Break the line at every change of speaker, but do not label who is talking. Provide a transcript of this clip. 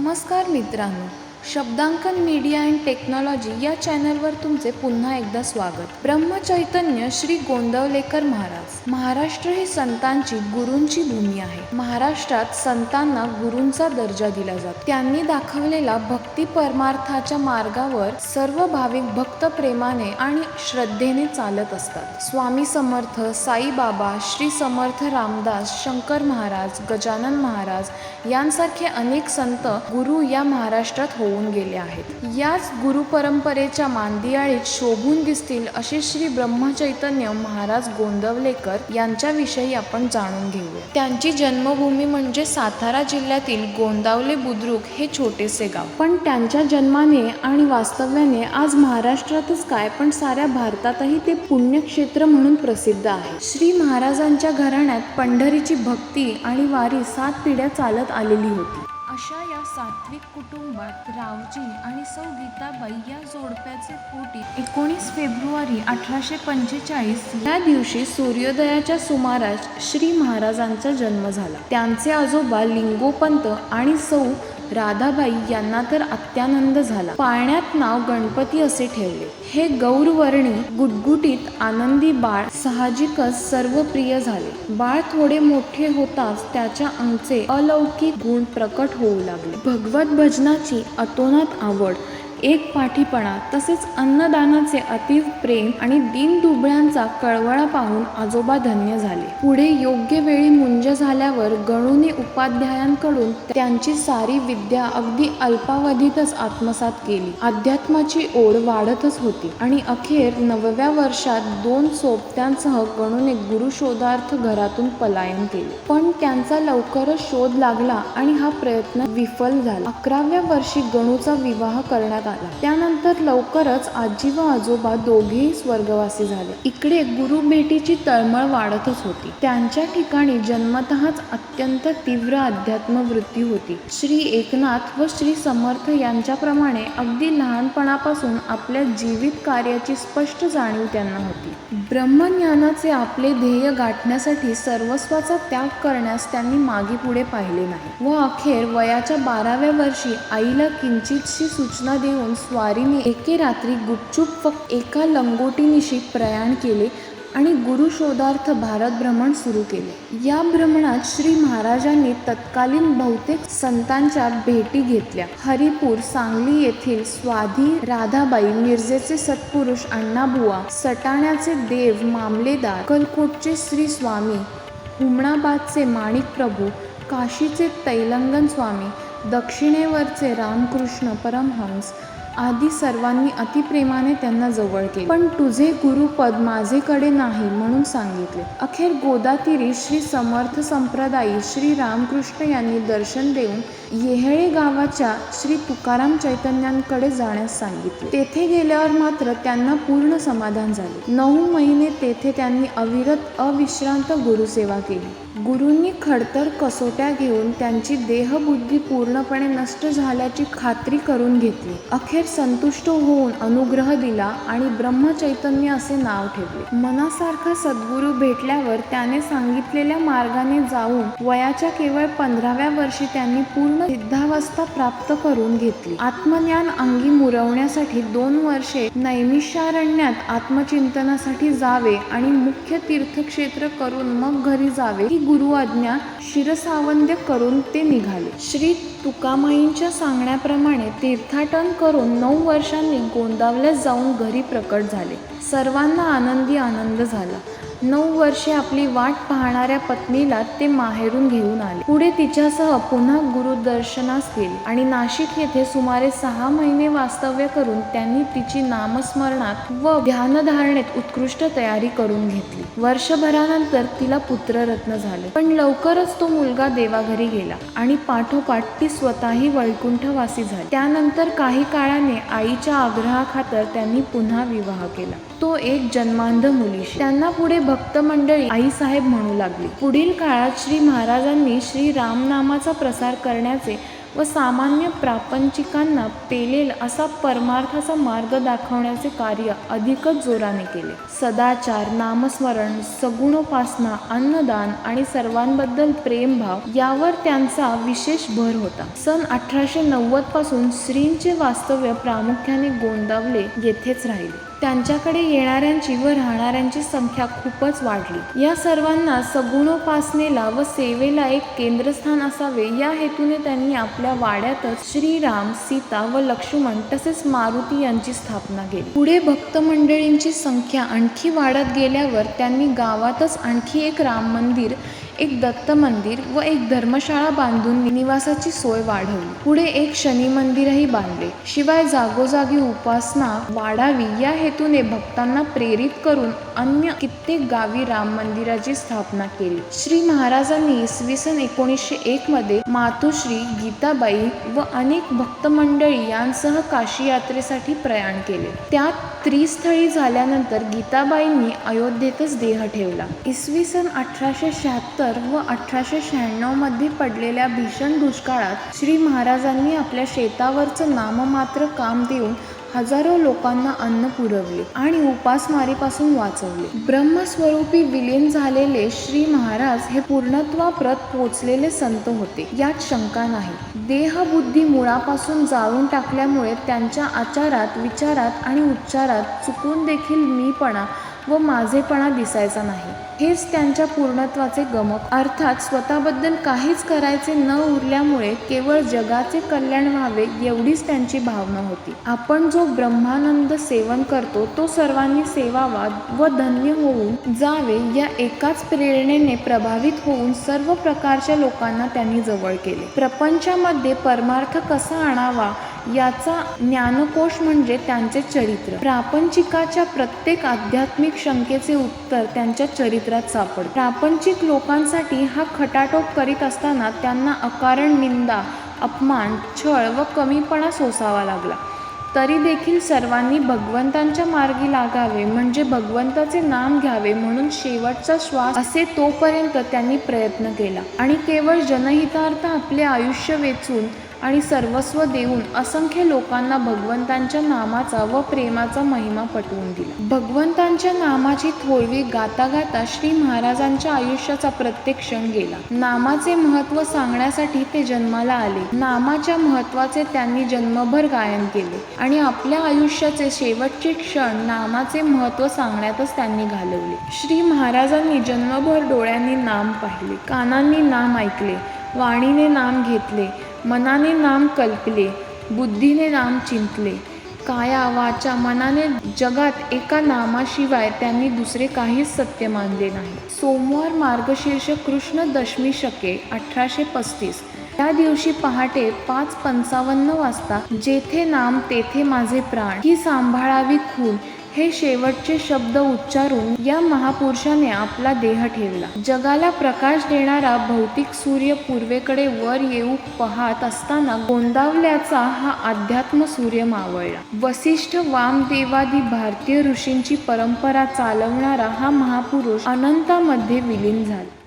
नमस्कार मित्रांनो. शब्दांकन media and technology या चॅनलवर तुमचे पुन्हा एकदा स्वागत. ब्रह्मचैतन्य श्री गोंदवलेकर महाराज. महाराष्ट्र ही संतांची गुरूंची भूमी आहे. महाराष्ट्रात संतांना गुरूंचा दर्जा दिला जातो. त्यांनी दाखवलेला भक्ती परमार्थाच्या मार्गावर सर्व भाविक भक्त प्रेमाने आणि श्रद्धेने चालत असतात. स्वामी समर्थ साईबाबा श्री समर्थ रामदास शंकर महाराज गजानन महाराज यांसारखे अनेक संत गुरु या महाराष्ट्रात होऊन गेले आहेत. याच गुरु परंपरेच्या मांदियाळीत शोभून दिसतील असे श्री ब्रह्मचैतन्य महाराज गोंदवलेकर यांच्याविषयी आपण जाणून घेऊया. त्यांची जन्मभूमी म्हणजे सातारा जिल्ह्यातील गोंदावले बुद्रुक हे छोटेसे गाव. पण त्यांच्या जन्माने आणि वास्तव्याने आज महाराष्ट्रातच काय पण साऱ्या भारतातही ते पुण्यक्षेत्र म्हणून प्रसिद्ध आहे. श्री महाराजांच्या घराण्यात पंढरीची भक्ती आणि वारी सात पिढ्या चालत आलेली होती. अशा या सात्विक कुटुंबात रावजी आणि सौ गीताबाई या जोडप्याचे पोटी एकोणीस फेब्रुवारी अठराशे पंचेचाळीस या दिवशी सूर्योदयाच्या सुमारास श्री महाराजांचा जन्म झाला. त्यांचे आजोबा लिंगोपंत आणि सौ राधाबाई यांना तर अत्यानंद झाला. पाळण्यात नाव गणपती असे ठेवले. हे गौरवर्णी गुटगुटीत आनंदी बाळ साहजिकच सर्व प्रिय झाले. बाळ थोडे मोठे होताच त्याच्या अंगचे अलौकिक गुण प्रकट होऊ लागले. भगवत भजनाची अतोनात आवड एक पाठीपणा तसेच अन्नदानाचे अतिव प्रेम आणि दिनदुबळ्यांचा कळवळा पाहून आजोबा धन्य झाले. पुढे योग्य वेळी मुंज झाल्यावर गणूने उपाध्यायांकडून त्यांची सारी विद्या अगदी अल्पावधीतच आत्मसात केली. अध्यात्माची ओढ वाढतच होती आणि अखेर नवव्या वर्षात दोन सोबत्यांसह गणूने गुरुशोधार्थ घरातून पलायन केले. पण त्यांचा लवकरच शोध लागला आणि हा प्रयत्न विफल झाला. अकराव्या वर्षी गणूचा विवाह करण्यात आला त्यानंतर लवकरच आजी व आजोबा दोघेही स्वर्गवासी झाले. इकडे गुरु भेटीची तळमळ वाढतच होती. त्यांच्या ठिकाणी जन्मतःच अत्यंत तीव्र अध्यात्म वृत्ती होती. श्री एकनाथ व श्री समर्थ यांच्याप्रमाणे अगदी लहानपणापासून आपल्या जीवित कार्याची स्पष्ट जाणीव त्यांना होती. ब्रह्मज्ञानाचे आपले ध्येय गाठण्यासाठी सर्वस्वाचा त्याग करण्यास त्यांनी मागे पुढे पाहिले नाही. व अखेर वयाच्या बाराव्या वर्षी आईला किंचितशी सूचना देऊन स्वारीने एके रात्री गुपचूप फक्त एका लंगोटीनिशी प्रयाण केले आणि गुरुशोधार्थ भारत भ्रमण सुरू केले. या भ्रमणात श्री महाराजांनी तत्कालीन बहुतेक संतांच्या भेटी घेतल्या. हरिपूर सांगली येथील स्वाधी राधाबाई मिरजेचे सत्पुरुष अण्णाबुवा सटाण्याचे देव मामलेदार कलकोटचे श्री स्वामी हुमणाबादचे माणिक प्रभू काशीचे तैलंगन स्वामी दक्षिणेवरचे रामकृष्ण परमहंस आदी सर्वांनी अतिप्रेमाने त्यांना जवळ केले. पण तुझे गुरुपद माझेकडे नाही म्हणून सांगितले. अखेर गोदातीरी श्री समर्थ संप्रदायी श्री रामकृष्ण यांनी दर्शन देऊन येहळे गावाच्या श्री तुकाराम चैतन्यांकडे जाण्यास सांगितले. तेथे गेल्यावर मात्र त्यांना पूर्ण समाधान झाले. नऊ महिने तेथे त्यांनी अविरत अविश्रांत गुरुसेवा केली. गुरूंनी खडतर कसोट्या घेऊन त्यांची देहबुद्धी पूर्णपणे नष्ट झाल्याची खात्री करून घेतली. अखेर संतुष्ट होऊन अनुग्रह दिला आणि ब्रह्मचैतन्य असे नाव ठेवले. मनासारखा सद्गुरू भेटल्यावर त्याने सांगितलेल्या मार्गाने जाऊन वयाच्या केवळ पंधराव्या वर्षी त्यांनी पूर्ण सिद्धावस्था प्राप्त करून घेतली. आत्मज्ञान अंगी मुरवण्यासाठी दोन वर्षे नैमिषारण्यात आत्मचिंतनासाठी जावे आणि मुख्य तीर्थक्षेत्र करून मग घरी जावे. ही गुरु आज्ञा शिरसावंद्य करून ते निघाले. श्री तुकामाईंच्या सांगण्याप्रमाणे तीर्थाटन करून नऊ वर्षांनी गोंदावल्यात जाऊन घरी प्रकट झाले. सर्वांना आनंदी आनंद झाला. नऊ वर्षे आपली वाट पाहणाऱ्या पत्नीला ते माहेरून घेऊन आले. पुढे तिच्यासह पुन्हा गुरुदर्शनास गेले आणि नाशिक येथे सुमारे सहा महिने वास्तव्य करून त्यांनी तिची नामस्मरणात व ध्यानधारणेत उत्कृष्ट तयारी करून घेतली. वर्षभरानंतर तिला पुत्ररत्न झाले. पण लवकरच तो मुलगा देवाघरी गेला आणि पाठोपाठ ती स्वतःही वैकुंठवासी झाली. त्यानंतर काही काळाने आईच्या आग्रहाखातर त्यांनी पुन्हा विवाह केला. तो एक जन्मांध मुलीशी त्यांना पुढे भक्त मंडळी आईसाहेब म्हणू लागली. पुढील काळात श्री महाराजांनी श्री रामनामाचा प्रसार करण्याचे व सामान्य प्रापंचिकांना पेलेल असा परमार्थाचा मार्ग दाखवण्याचे कार्य अधिकच जोराने केले. सदाचार नामस्मरण सगुणोपासना अन्नदान आणि सर्वांबद्दल प्रेमभाव यावर त्यांचा विशेष भर होता. सन अठराशे नव्वदपासून श्रींचे वास्तव्य प्रामुख्याने गोंदावले येथेच राहिले. त्यांच्याकडे येणाऱ्यांची व राहणाऱ्यांची संख्या खूपच वाढली. या सर्वांना सगुणोपासनेला व सेवेला एक केंद्रस्थान असावे. या हेतूने त्यांनी आपल्या वाड्यातच श्रीराम सीता व लक्ष्मण तसेच मारुती यांची स्थापना केली. पुढे भक्त मंडळींची संख्या आणखी वाढत गेल्यावर त्यांनी गावातच आणखी एक राम मंदिर एक दत्त मंदिर व एक धर्मशाळा बांधून निवासाची सोय वाढवली. पुढे एक शनी मंदिरही बांधले. शिवाय जागोजागी उपासना वाढावी या हेतूने भक्तांना प्रेरित करून अन्य कित्येक गावी राम मंदिराची स्थापना केली. श्री महाराजांनी इसवी सन एकोणीसशे एक मध्ये मातोश्री गीताबाई व अनेक भक्त मंडळी यांसह काशी यात्रेसाठी प्रयाण केले. त्यात त्रिस्थळी झाल्यानंतर गीताबाईंनी अयोध्येतच देह ठेवला. इसवी सन अठराशे शहात्तर व अठराशे शहाण्णवमध्ये पडलेल्या भीषण दुष्काळात श्री महाराजांनी आपल्या शेतावरचं नाममात्र काम देऊन हजारो लोकांना अन्न पुरवले आणि उपासमारीपासून वाचवले. ब्रह्मस्वरूपी विलीन झालेले श्री महाराज हे पूर्णत्वाप्रत पोचलेले संत होते. यात शंका नाही. देहबुद्धी मुळापासून जाळून टाकल्यामुळे त्यांच्या आचारात विचारात आणि उच्चारात चुकून देखील मीपणा व माझेपणा दिसायचा नाही. हेच त्यांच्या पूर्णत्वाचे गमक. अर्थात स्वतःबद्दल काहीच करायचे न उरल्यामुळे केवळ जगाचे कल्याण व्हावे एवढीच त्यांची भावना होती. आपण जो ब्रह्मानंद सेवन करतो तो सर्वांनी सेवावा व धन्य होऊन जावे या एकाच प्रेरणेने प्रभावित होऊन सर्व प्रकारच्या लोकांना त्यांनी जवळ केले. प्रपंचामध्ये परमार्थ कसा आणावा याचा ज्ञानकोश म्हणजे त्यांचे चरित्र. प्रापंचिकाच्या प्रत्येक आध्यात्मिक शंकेचे उत्तर त्यांच्या चरित्रात सापड प्रापंचिक लोकांसाठी हा खटाटोप करीत असताना त्यांना अकारण निंदा अपमान छळ व कमीपणा सोसावा लागला. तरी देखील सर्वांनी भगवंतांच्या मार्गी लागावे म्हणजे भगवंताचे नाम घ्यावे म्हणून शेवटचा श्वास असे तोपर्यंत त्यांनी प्रयत्न केला. आणि केवळ जनहितार्थ आपले आयुष्य वेचून आणि सर्वस्व देऊन असंख्य लोकांना भगवंतांच्या नामाचा व प्रेमाचा महिमा पटवून दिला. भगवंतांच्या नामाची थोळवी गाता गाता श्री महाराजांच्या आयुष्याचा प्रत्येक क्षण गेला. नामाचे महत्त्व सांगण्यासाठी ते जन्माला आले. नामाच्या महत्त्वाचे त्यांनी जन्मभर गायन केले. आणि आपल्या आयुष्याचे शेवटचे क्षण नामाचे महत्त्व सांगण्यातच त्यांनी घालवले. श्री महाराजांनी जन्मभर डोळ्यांनी नाम पाहिले. कानांनी नाम ऐकले. वाणीने नाम घेतले. मनाने नाम कल्पले बुद्धीने नाम चिंतले. काया वाचा मनाने जगात एका नामाशिवाय त्यांनी दुसरे काहीच सत्य मानले नाही. सोमवार मार्गशीर्ष कृष्ण दशमी शके अठराशे पस्तीस. त्या दिवशी पहाटे पाच पंचावन्न वाजता जेथे नाम तेथे माझे प्राण. ही सांभाळावी खून. हे शेवटचे शब्द उच्चारून या महापुरुषाने आपला देह ठेवला. जगाला प्रकाश देणारा भौतिक सूर्य पूर्वेकडे वर येऊ पाहत असताना गोंदावल्याचा हा अध्यात्म सूर्य मावळला. वसिष्ठ वामदेवादी भारतीय ऋषींची परंपरा चालवणारा हा महापुरुष अनंतामध्ये विलीन झाला.